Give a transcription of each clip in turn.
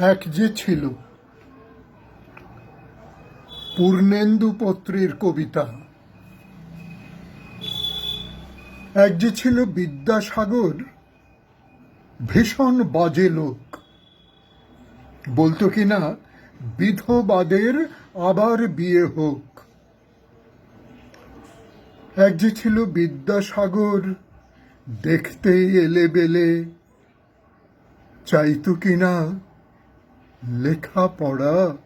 এক যে ছিল। পূর্ণেন্দু পত্রের কবিতা। এক যে ছিল বিদ্যাসাগর, ভীষণ বাজে লোক। বলতো কিনা, বিধবাদের আবার বিয়ে হোক। এক যে ছিল বিদ্যাসাগর, দেখতে এলে বেলে, চাইতো কিনা লেখাপড়া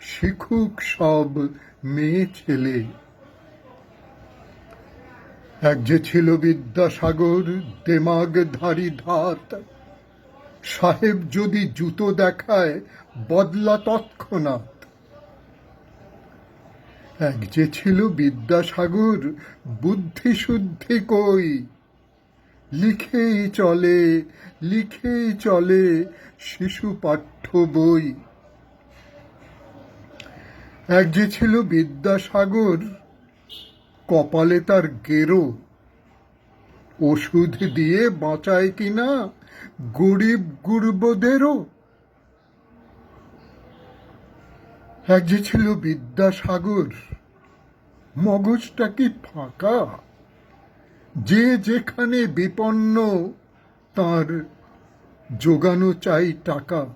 শিখুক সব মেয়ে ছেলে। এক যে ছিল বিদ্যাসাগর দেমাগধারী ধাত। সাহেব যদি জুতো দেখায়, বদলা তৎক্ষণাৎ। এক যে ছিল বিদ্যাসাগর, বুদ্ধি শুদ্ধি কই? লিখেই চলে লিখেই চলে শিশু পাঠ্য বই। এক যে ছিল বিদ্যাসাগর, কপালে তার গেরো। ওষুধ দিয়ে বাঁচায় কিনা গরিব গুরবদেরও? এক যে ছিল বিদ্যাসাগর, মগজটা কি ফাঁকা? যে যেখানে বিপন্ন তার যোগানো চাই টাকা।